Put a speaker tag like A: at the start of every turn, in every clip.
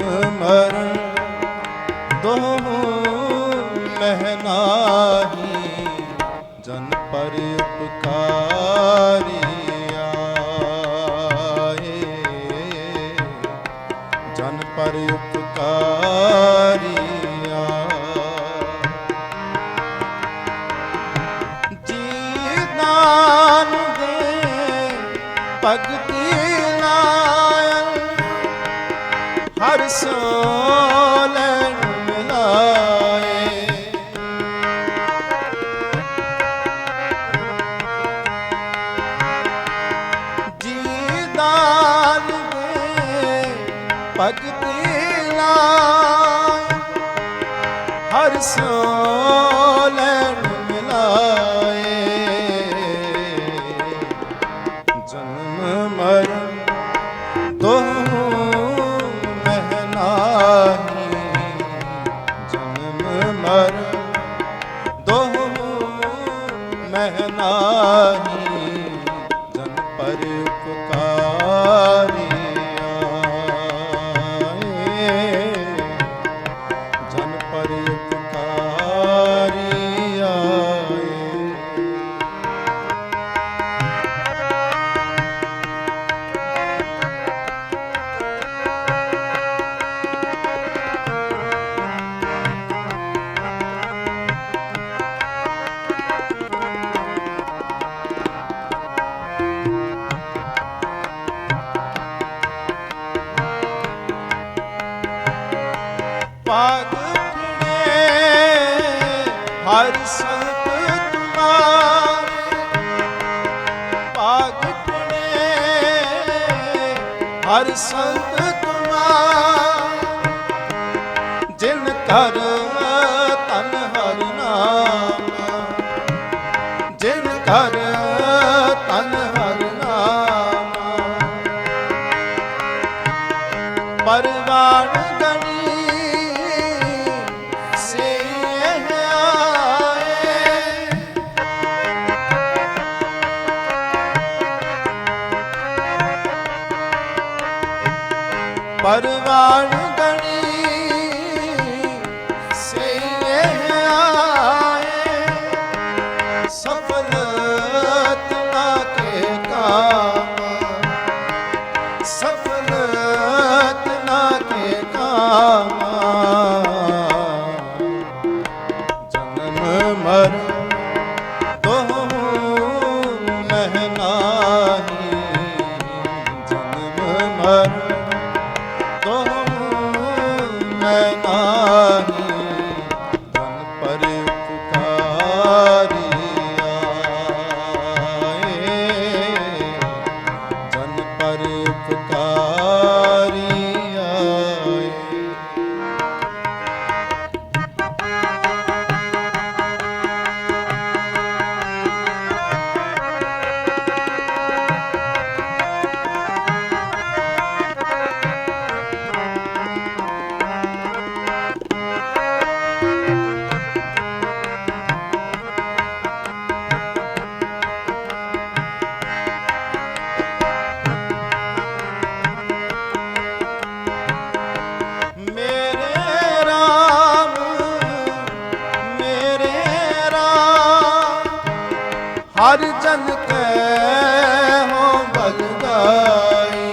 A: ਜਨਮ ਮਰਨ ਦੋਹੂ ਮਹਿ ਨਾਹੀ, ਜਨ ਪਰ ਉਪਕਾਰੀ ਆਏ। ਜਨ ਪਰ ਉਪਕਾਰੀ ਜੀ ਦਾਨ ਦੇ ਭਗਤੀ ਦਾਨ ਦੇ ਭਗਤੀ ਲਾਇ ਹਰ ਸੋਲਣ ਪਾਗ ਫਿਰੇ ਹਰ ਸੰਤ ਤੁਮਾਰੇ ਪਾਗ ਫਿਰੇ ਹਰ ਸੰਤ ਤੁਮਾਰੇ ਜਿਨ ਕਰ ਸਫਲਤ ਨਾ ਕੇ ਕਾਮ ਹਰ ਜਨ ਕੈ ਹੋ ਬਲਦਾਈ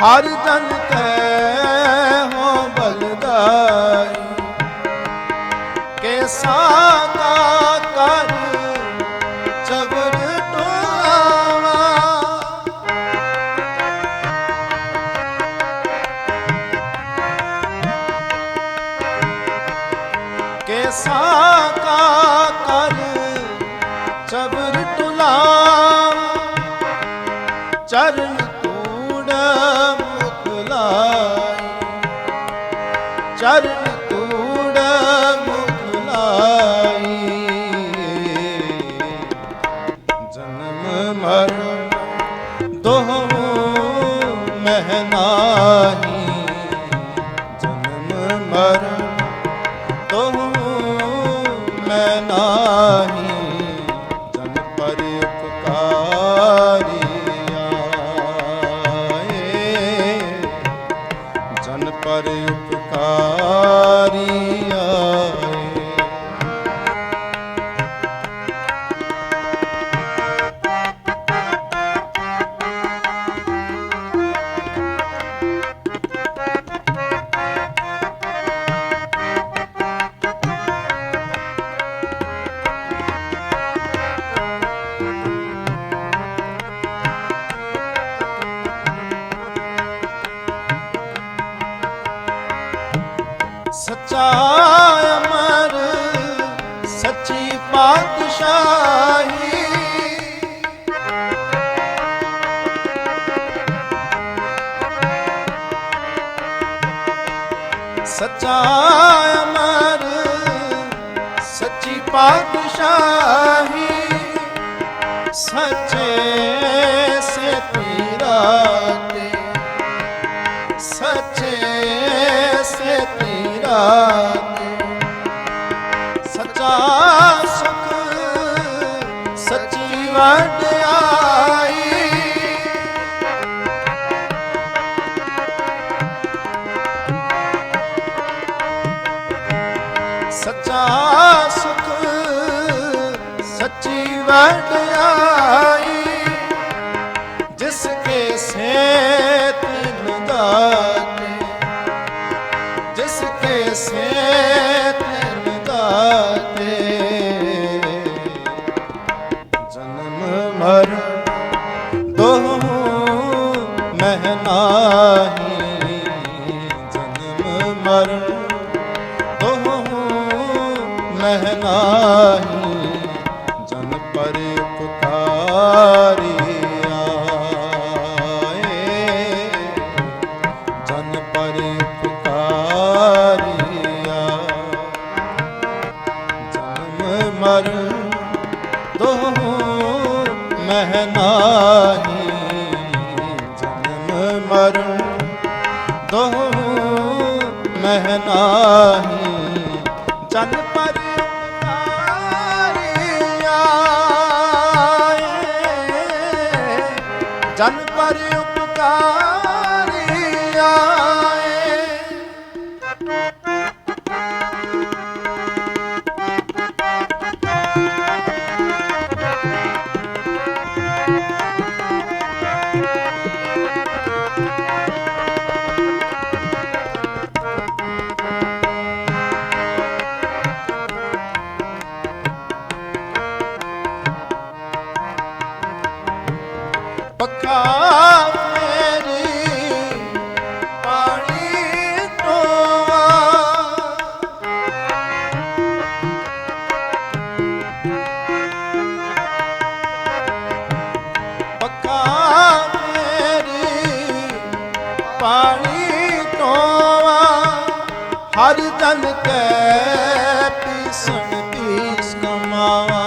A: ਹਰ ਜਨ ਕੈ ਕੈਸਾ ਕਾ ਕਰ ਜਬਰ ਟੁਲਾਵਾ ਚਰਨ ਤੂੜ ਮੁਖ ਚਰਨ ਤੂੜ ਮੁਖ ਜਨਮ ਮਰਨ ਮਨ ਪਰ ਉਪਕਾਰੀਆ ਸੱਚਾ ਅਮਰ ਸੱਚੀ ਪਾਤਸ਼ਾਹੀ ਸੱਚੇ ਸੇ ਤੇਰਾ ਤੇ ਸੱਚੇ ਸੇ ਤੇਰਾ ਵਡਿਆਈ ਜਿਸ ਕੇ ਸੇਤ ਨਦਾਤੇ ਜਿਸ ਕੇ ਸੇਤ ਨਦਾਤੇ। ਜਨਮ ਮਰਨ ਦੋਹੂ ਮਹਿ ਜਨਮ ਮਰਨ ਦੋਹੂ ਮਹਿ Hare ਜਨ ਪਰ ਉਪਕਾਰੀ। ਹਰ ਜਨ ਕੈ ਪੀਸਣ, ਪੀਸ ਕਮਾਵਾ।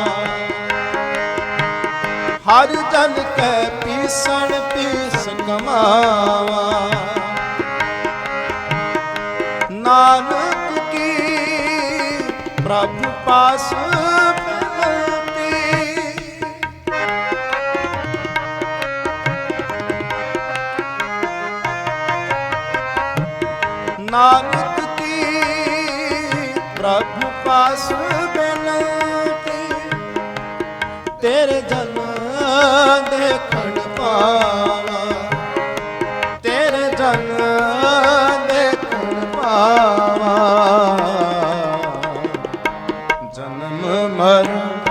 A: ਹਰ ਜਨ ਕੈ ਪੀਸਣ, ਪੀਸ ਕਮਾਵਾ। ਨਾਨਕ ਕੀ ਪ੍ਰਭ ਪਾਸ ਨਾਨਕ ਪ੍ਰਭ ਪਾਸ ਬਿਨਤੀ ਤੇਰੇ ਜਨ ਦੇਖਣ ਪਾਵਾ ਤੇਰੇ ਜਨ ਦੇਖਣ ਪਾਵਾ ਜਨਮ ਮਰਨ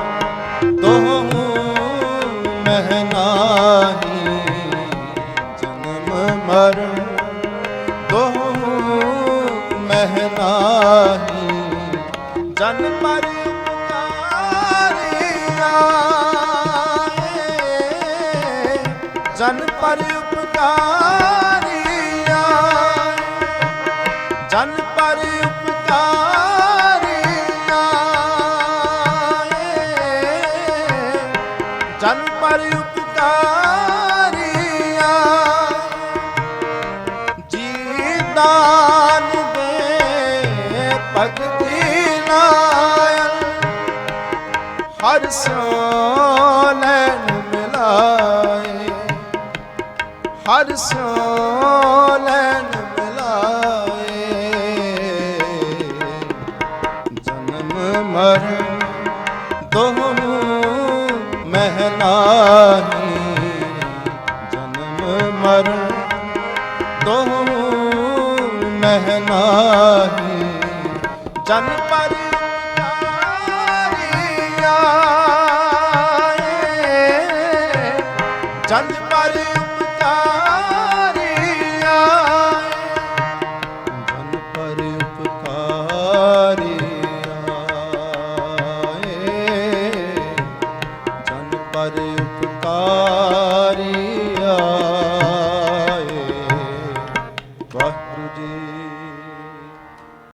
A: ਜਨ ਪਰ ਉਪਕਾਰਿਆ। ਜਨ ਪਰ ਉਪਕਾਰਿਆ। ਜਨ ਪਰ ਉਪਕਾਰਿਆ। ਜੀ ਦਾਨ ਦੇ ਭਗਤੀ ਨਾਇਨ ਹਰ ਸੋ ਹਰ ਸੋ ਲੈਣ ਮਿਲਾਏ। ਜਨਮ ਮਰਨ ਦੋਹੂ ਮਹਿ ਜਨਮ ਮਰਨ ਦੋਹੂ ਮਹਿ ਜਨ ਪਰ